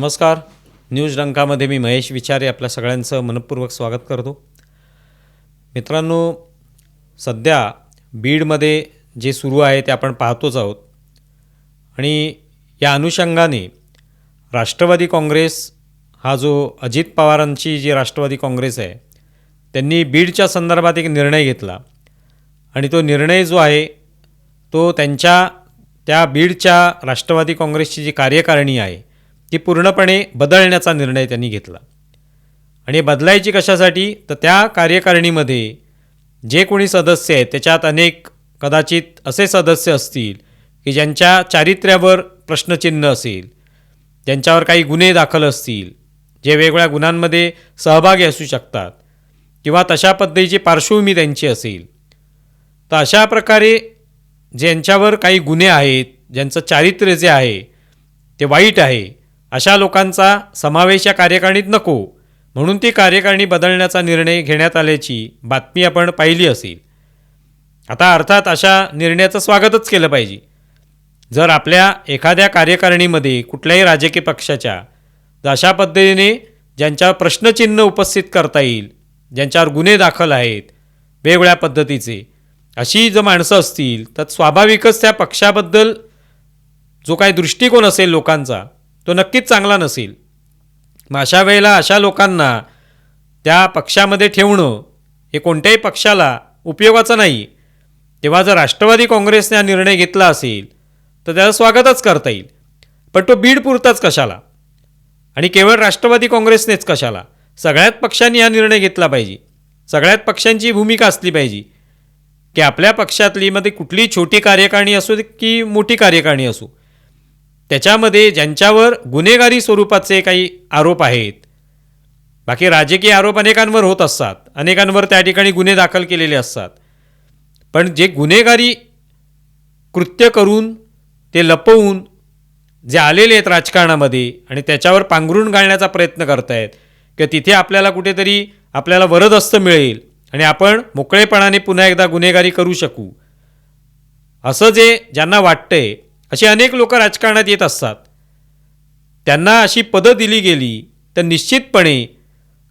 नमस्कार. न्यूज डंकामध्ये मी महेश विचारे आपल्या सगळ्यांचं मनपूर्वक स्वागत करतो. मित्रांनो सध्या बीडमध्ये जे सुरू आहे ते आपण पाहतोच आहोत. आणि या अनुषंगाने राष्ट्रवादी काँग्रेस हा जो अजित पवारांची जी राष्ट्रवादी काँग्रेस आहे त्यांनी बीडच्या संदर्भात एक निर्णय घेतला. आणि तो निर्णय जो आहे तो त्यांच्या त्या बीडच्या राष्ट्रवादी काँग्रेसची जी कार्यकारिणी आहे ती पूर्णपणे बदलण्याचा निर्णय त्यांनी घेतला. आणि बदलायची कशासाठी? तर त्या कार्यकारिणीमध्ये जे कोणी सदस्य आहेत त्याच्यात अनेक कदाचित असे सदस्य असतील की ज्यांच्या चारित्र्यावर प्रश्नचिन्ह असेल ज्यांच्यावर काही गुन्हे दाखल असतील जे वेगवेगळ्या गुन्ह्यांमध्ये सहभागी असू शकतात किंवा तशा पद्धतीची पार्श्वभूमी त्यांची असेल. तर अशा प्रकारे ज्यांच्यावर काही गुन्हे आहेत ज्यांचं चारित्र्य जे आहे ते वाईट आहे अशा लोकांचा समावेश या कार्यकारिणीत नको. म्हणून ती कार्यकारिणी बदलण्याचा निर्णय घेण्यात आल्याची बातमी आपण पाहिली असेल. आता अर्थात अशा निर्णयाचं स्वागतच केलं पाहिजे. जर आपल्या एखाद्या कार्यकारिणीमध्ये कुठल्याही राजकीय पक्षाच्या तर अशा पद्धतीने ज्यांच्यावर प्रश्नचिन्ह उपस्थित करता येईल ज्यांच्यावर गुन्हे दाखल आहेत वेगवेगळ्या पद्धतीचे अशी जर माणसं असतील तर स्वाभाविकच त्या पक्षाबद्दल जो काही दृष्टिकोन असेल लोकांचा तो नक्कीच चांगला नसेल. मग अशा वेळेला अशा लोकांना त्या पक्षामध्ये ठेवणं हे कोणत्याही पक्षाला उपयोगाचं नाही. तेव्हा जर राष्ट्रवादी काँग्रेसने हा निर्णय घेतला असेल तर त्याचं स्वागतच करता येईल. पण तो बीड पुरताच कशाला? आणि केवळ राष्ट्रवादी काँग्रेसनेच कशाला? सगळ्यात पक्षांनी हा निर्णय घेतला पाहिजे. सगळ्यात पक्षांची भूमिका असली पाहिजे. की आपल्या पक्षातली मध्ये कुठली छोटी कार्यकारिणी असो की मोठी कार्यकारिणी असू त्याच्यामध्ये ज्यांच्यावर गुन्हेगारी स्वरूपाचे काही आरोप आहेत. बाकी राजकीय आरोप अनेकांवर होत असतात. अनेकांवर त्या ठिकाणी गुन्हे दाखल केलेले असतात. पण जे गुन्हेगारी कृत्य करून ते लपवून जे आलेले आहेत राजकारणामध्ये आणि त्याच्यावर पांघरून घालण्याचा प्रयत्न करतायत आहेत की तिथे आपल्याला कुठेतरी आपल्याला वरदस्त मिळेल आणि आपण मोकळेपणाने पुन्हा एकदा गुन्हेगारी करू शकू. असं जे ज्यांना वाटतंय असे अनेक लोक राजकारणात येत असतात. त्यांना अशी पदं दिली गेली तर निश्चितपणे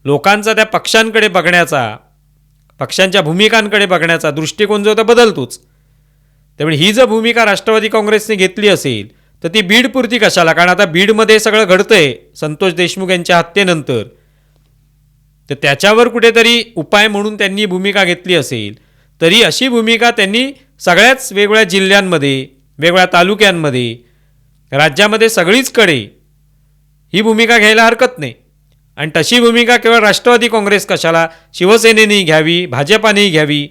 लोकांचा त्या पक्षांकडे बघण्याचा पक्षांच्या भूमिकांकडे बघण्याचा दृष्टिकोन जो तर बदलतोच. त्यामुळे ही जर भूमिका राष्ट्रवादी काँग्रेसने घेतली असेल तर ती बीडपुरती कशाला? कारण आता बीडमध्ये सगळं घडतंय संतोष देशमुख यांच्या हत्येनंतर. तर त्याच्यावर कुठेतरी उपाय म्हणून त्यांनी भूमिका घेतली असेल तरी अशी भूमिका त्यांनी सगळ्याच वेगवेगळ्या जिल्ह्यांमध्ये वेगवेगळ्या तालुक्यांमध्ये राज्यामध्ये सगळीचकडे ही भूमिका घ्यायला हरकत नाही. आणि तशी भूमिका केवळ राष्ट्रवादी काँग्रेस कशाला? शिवसेनेने घ्यावी भाजपानेही घ्यावी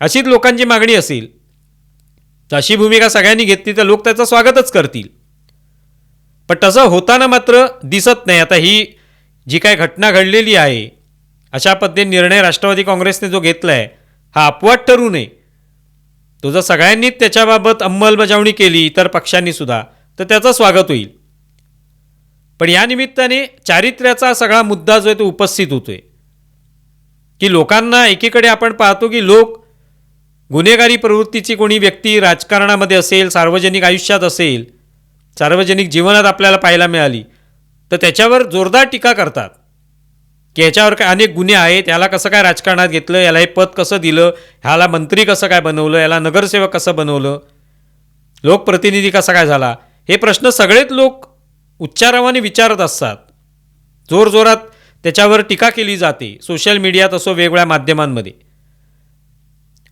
अशीच लोकांची मागणी असेल. तशी भूमिका सगळ्यांनी घेतली तर लोक त्याचं स्वागतच करतील. पण तसं होताना मात्र दिसत नाही. आता ही जी काय घटना घडलेली आहे अशा पद्धतीने निर्णय राष्ट्रवादी काँग्रेसने जो घेतला आहे हा अपवाद ठरू नये. तो जर सगळ्यांनीच त्याच्याबाबत अंमलबजावणी केली इतर पक्षांनी सुद्धा तर त्याचं स्वागत होईल. पण या निमित्ताने चारित्र्याचा सगळा मुद्दा जो आहे तो उपस्थित होतोय. की लोकांना एकीकडे आपण पाहतो की लोक गुन्हेगारी प्रवृत्तीची कोणी व्यक्ती राजकारणामध्ये असेल सार्वजनिक आयुष्यात असेल सार्वजनिक जीवनात आपल्याला पाहायला मिळाली तर त्याच्यावर जोरदार टीका करतात. की याच्यावर काय अनेक गुन्हे आहेत याला कसं काय राजकारणात घेतलं याला हे पद कसं दिलं ह्याला मंत्री कसं काय बनवलं याला नगरसेवक कसं बनवलं लोकप्रतिनिधी कसा काय झाला हे प्रश्न सगळेच लोक उच्चारावाने विचारत असतात. जोरजोरात त्याच्यावर टीका केली जाते सोशल मीडियात असो वेगवेगळ्या माध्यमांमध्ये.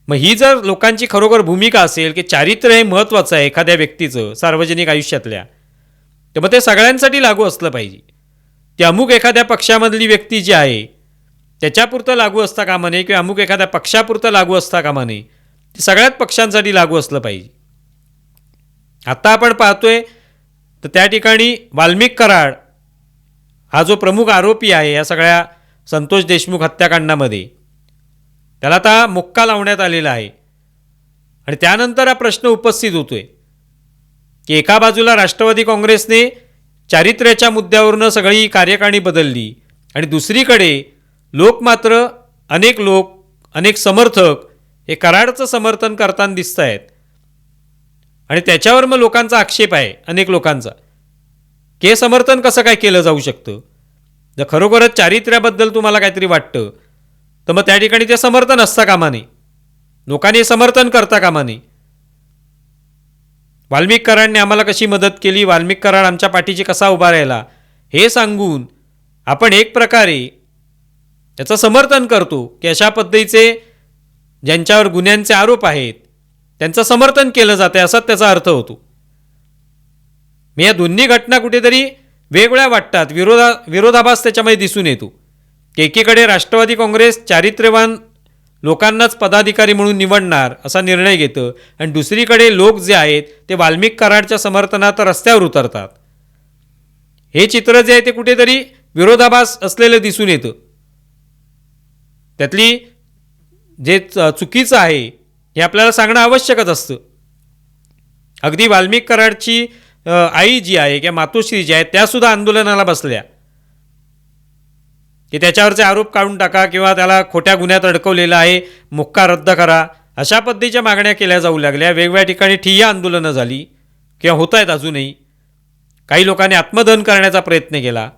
मग ही जर लोकांची खरोखर भूमिका असेल की चारित्र्य हे महत्त्वाचं आहे एखाद्या व्यक्तीचं सार्वजनिक आयुष्यातल्या तर मग ते सगळ्यांसाठी लागू असलं पाहिजे. ते अमुक एखाद्या पक्षामधली व्यक्ती जी आहे त्याच्यापुरतं लागू असता कामा नये किंवा अमुक एखाद्या पक्षापुरतं लागू असता कामा नये ते सगळ्याच पक्षांसाठी लागू असलं पाहिजे. आत्ता आपण पाहतोय तर त्या ठिकाणी वाल्मिक कराड हा जो प्रमुख आरोपी आहे या सगळ्या संतोष देशमुख हत्याकांडामध्ये त्याला आता मुक्का लावण्यात आलेला आहे. आणि त्यानंतर हा प्रश्न उपस्थित होतोय की एका बाजूला राष्ट्रवादी काँग्रेसने चारित्र्याच्या मुद्द्यावरनं सगळी कार्यकारिणी बदलली. आणि दुसरीकडे लोक मात्र अनेक लोक अनेक समर्थक हे कराडचं समर्थन करताना दिसत आहेत आणि त्याच्यावर मग लोकांचा आक्षेप आहे अनेक लोकांचा. के समर्थन कसं काय केलं जाऊ शकतं? जर खरोखरच चारित्र्याबद्दल तुम्हाला काहीतरी वाटतं तर मग त्या ठिकाणी ते समर्थन असता कामा नये लोकांनी समर्थन करता कामा नये वाल्मिक कराडने आम्हाला कशी मदत केली? वाल्मिक कराड आमच्या पाठीशी कसा उभा राहिला? हे सांगून आपण एक प्रकारे त्याचं समर्थन करतो की अशा पद्धतीचे ज्यांच्यावर गुन्ह्यांचे आरोप आहेत त्यांचं समर्थन केलं जाते असाच त्याचा अर्थ होतो. मी या दोन्ही घटना कुठेतरी वेगळ्या वाटतात विरोधा विरोधाभास त्याच्यामध्ये दिसून येतो. एकीकडे राष्ट्रवादी काँग्रेस चारित्र्यवान लोकांनाच पदाधिकारी म्हणून निवडणार असा निर्णय घेतं. आणि दुसरीकडे लोक जे आहेत ते वाल्मिक कराडच्या समर्थनात रस्त्यावर उतरतात. हे चित्र जे आहे ते कुठेतरी विरोधाभास असलेलं दिसून येतं. त्यातली जे च- चुकीचं आहे हे आपल्याला सांगणं आवश्यकच असतं. अगदी वाल्मिक कराडची आई जी आहे किंवा मातोश्री जी आहे त्यासुद्धा आंदोलनाला बसल्या. की त्याच्यावरचे आरोप काढून टाका किंवा त्याला खोट्या गुन्ह्यात अडकवलेला आहे मुक्का रद्द करा. अशा पद्धतीच्या मागण्या केल्या जाऊ लागल्या. वेगवेगळ्या ठिकाणी ठिय्या आंदोलनं झाली किंवा होत आहेत अजूनही. काही लोकांनी आत्मदहन करण्याचा प्रयत्न केला.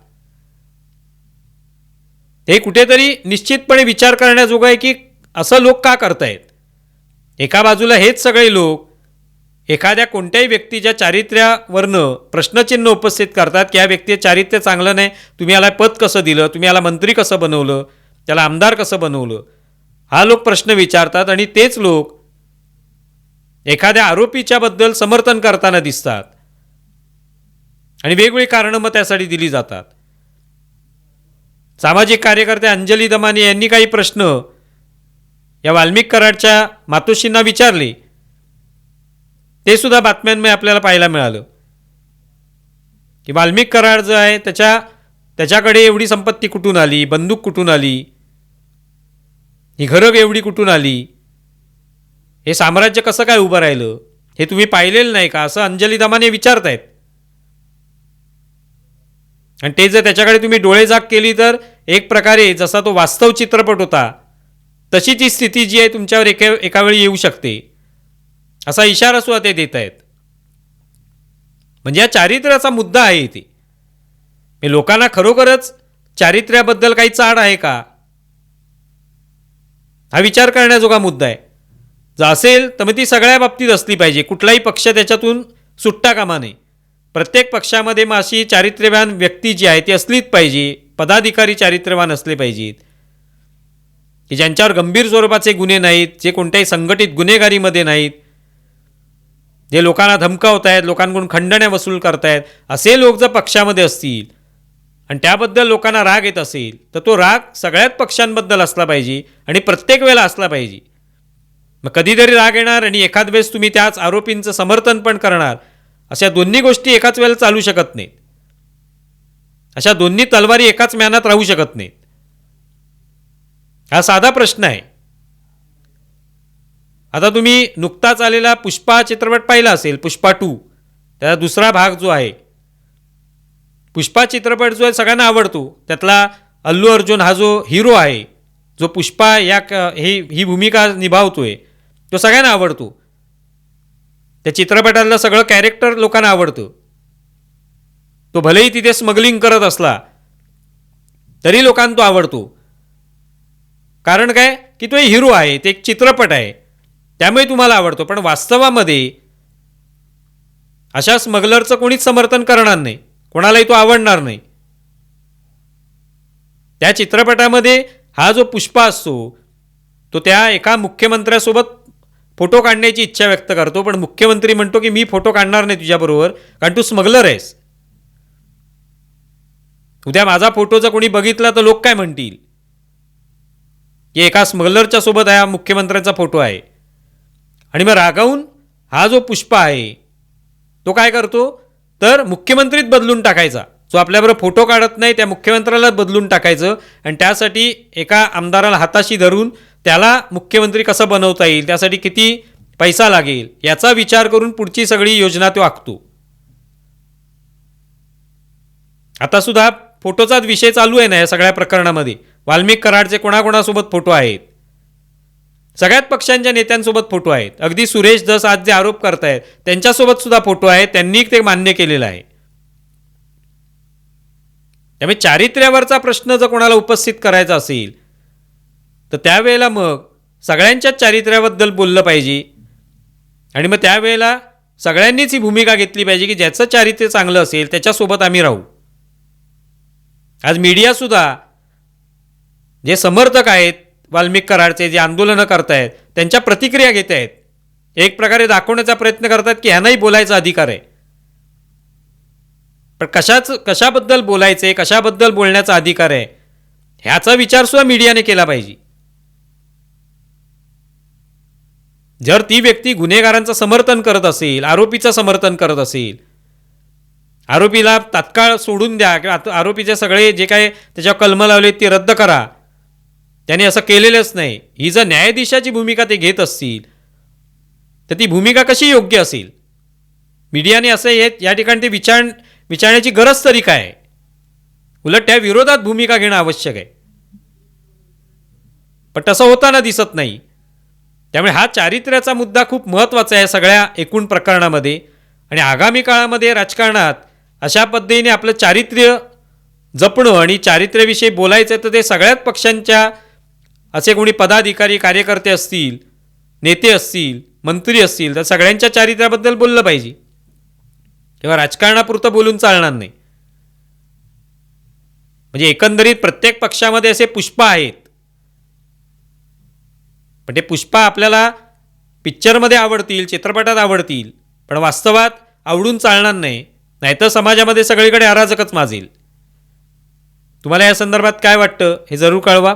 हे कुठेतरी निश्चितपणे विचार करण्याजोगं आहे की असं लोक का करतायत? एका बाजूला हेच सगळे लोक एखाद्या कोणत्याही व्यक्तीच्या चारित्र्यावरनं प्रश्नचिन्ह उपस्थित करतात की या व्यक्तीचं चारित्र्य चांगलं नाही तुम्ही याला पद कसं दिलं? तुम्ही याला मंत्री कसं बनवलं? त्याला आमदार कसं बनवलं? हा लोक प्रश्न विचारतात आणि तेच लोक एखाद्या आरोपीच्याबद्दल समर्थन करताना दिसतात. आणि वेगवेगळी कारणं मग त्यासाठी दिली जातात. सामाजिक कार्यकर्ते अंजली दमाने यांनी काही प्रश्न या वाल्मिक कराडच्या मातोश्रींना विचारले. ते सुद्धा बातम्यांमध्ये आपल्याला पाहायला मिळालं. की वाल्मिक कराड जो आहे त्याच्या त्याच्याकडे एवढी संपत्ती कुठून आली? बंदूक कुठून आली? ही घरं एवढी कुठून आली? हे साम्राज्य कसं काय उभं राहिलं? हे तुम्ही पाहिलेलं नाही का? असं अंजली दमाने विचारतायत. आणि ते जर त्याच्याकडे तुम्ही डोळेजाग केली तर एक प्रकारे जसा तो वास्तव चित्रपट होता तशी ती स्थिती जी आहे तुमच्यावर एका एकावेळी येऊ शकते. असा इशारा सुद्धा ते देत आहेत. म्हणजे या चारित्र्याचा मुद्दा आहे इथे. मी लोकांना खरोखरच चारित्र्याबद्दल काही चाड आहे का? हा विचार करण्याजोगा मुद्दा आहे. जर असेल तर मग ती सगळ्या बाबतीत असली पाहिजे. कुठलाही पक्ष त्याच्यातून सुट्टा कामा नये. प्रत्येक पक्षामध्ये मग अशी चारित्र्यवान व्यक्ती जी आहे ती असलीच पाहिजे. पदाधिकारी चारित्र्यवान असले पाहिजेत. की ज्यांच्यावर गंभीर स्वरूपाचे गुन्हे नाहीत जे कोणत्याही संघटित गुन्हेगारीमध्ये नाहीत जे लोकांना धमकावत आहेत लोकांकडून खंडण्या वसूल करतायत असे लोक जर पक्षामध्ये असतील आणि त्याबद्दल लोकांना राग येत असेल तर तो राग सगळ्याच पक्षांबद्दल असला पाहिजे आणि प्रत्येक वेळेला असला पाहिजे. मग कधीतरी राग येणार आणि एखाद वेळेस तुम्ही त्याच आरोपींचं समर्थन पण करणार. अशा दोन्ही गोष्टी एकाच वेळेला चालू शकत नाहीत. अशा दोन्ही तलवारी एकाच म्यानात राहू शकत नाहीत. हा साधा प्रश्न आहे. आता तुम्ही नुकताच आलेला पुष्पा चित्रपट पाहिला असेल पुष्पा टू. त्याचा दुसरा भाग जो आहे पुष्पा चित्रपट जो आहे सगळ्यांना आवडतो. त्यातला अल्लू अर्जुन हा जो हिरो आहे जो पुष्पा या क- ही ही भूमिका निभावतोय तो सगळ्यांना आवडतो. त्या चित्रपटातलं सगळं कॅरेक्टर लोकांना आवडतं. तो भलेही तिथे स्मगलिंग करत असला तरी लोकांना तो आवडतो. कारण काय? की तो एक हिरो आहे ते एक चित्रपट आहे. त्यामुळे तुम्हाला आवडतो. पण वास्तवामध्ये अशा स्मगलरचं कोणीच समर्थन करणार नाही. कोणालाही तो आवडणार नाही. त्या चित्रपटामध्ये हा जो पुष्पा असतो तो त्या एका मुख्यमंत्र्यासोबत फोटो काढण्याची इच्छा व्यक्त करतो. पण मुख्यमंत्री म्हणतो की मी फोटो काढणार नाही तुझ्याबरोबर कारण तू स्मगलर आहेस. उद्या माझा फोटो जर कोणी बघितला तर लोक काय म्हणतील? की एका स्मगलरच्या सोबत हा मुख्यमंत्र्यांचा फोटो आहे. आणि मग रागावून हा जो पुष्पा आहे तो काय करतो? तर मुख्यमंत्रीत बदलून टाकायचा. जो आपल्याबरोबर फोटो काढत नाही त्या मुख्यमंत्र्याला बदलून टाकायचं. आणि त्यासाठी एका आमदाराला हाताशी धरून त्याला मुख्यमंत्री कसं बनवता येईल? त्यासाठी किती पैसा लागेल? याचा विचार करून पुढची सगळी योजना तो आखतो. आता सुद्धा फोटोचाच विषय चालू आहे ना या सगळ्या प्रकरणामध्ये. वाल्मिक कराडचे कोणाकोणासोबत फोटो आहेत? सगळ्यात पक्षांच्या नेत्यांसोबत फोटो आहेत. अगदी सुरेश दस आज जे आरोप करतायत त्यांच्यासोबत सुद्धा फोटो आहेत. त्यांनी ते मान्य केलेलं आहे. त्यामुळे चारित्र्यावरचा प्रश्न जर कोणाला उपस्थित करायचा असेल तर त्यावेळेला मग सगळ्यांच्याच चारित्र्याबद्दल बोललं पाहिजे. आणि मग त्यावेळेला सगळ्यांनीच ही भूमिका घेतली पाहिजे की ज्याचं चारित्र्य चांगलं असेल त्याच्यासोबत आम्ही राहू. आज मीडियासुद्धा जे समर्थक आहेत वाल्मिक कराडचे जे आंदोलनं करतायत त्यांच्या प्रतिक्रिया घेत आहेत एक प्रकारे दाखवण्याचा प्रयत्न करतात की ह्यांनाही बोलायचा अधिकार आहे. पण कशाच कशाबद्दल बोलायचे कशाबद्दल बोलण्याचा अधिकार आहे ह्याचा विचारसुद्धा मीडियाने केला पाहिजे. जर ती व्यक्ती गुन्हेगारांचं समर्थन करत असेल आरोपीचं समर्थन करत असेल आरोपीला तात्काळ सोडून द्या किंवा आरोपीचे सगळे जे काय त्याच्यावर कलमं लावले ते रद्द करा. त्याने असं केलेलंच नाही. ही जर न्यायाधीशाची भूमिका ते घेत असतील तर ती भूमिका कशी योग्य असेल? मीडियाने असं हे या ठिकाणी ते विचार विचारण्याची गरज तरी काय? उलट त्या विरोधात भूमिका घेणं आवश्यक आहे. पण तसं होताना दिसत नाही. त्यामुळे हा चारित्र्याचा मुद्दा खूप महत्त्वाचा आहे सगळ्या एकूण प्रकरणामध्ये आणि आगामी काळामध्ये राजकारणात अशा पद्धतीने आपलं चारित्र्य जपणं आणि चारित्र्याविषयी बोलायचं तर ते सगळ्याच पक्षांच्या असे कोणी पदाधिकारी कार्यकर्ते असतील नेते असतील मंत्री असतील तर सगळ्यांच्या चारित्र्याबद्दल बोललं पाहिजे. किंवा राजकारणापुरतं बोलून चालणार नाही. म्हणजे एकंदरीत प्रत्येक पक्षामध्ये असे पुष्प आहेत. पण ते पुष्पा आपल्याला पिक्चरमध्ये आवडतील चित्रपटात आवडतील पण वास्तवात आवडून चालणार नाही. नाहीतर समाजामध्ये सगळीकडे अराजकच माजेल. तुम्हाला या संदर्भात काय वाटतं हे जरूर कळवा.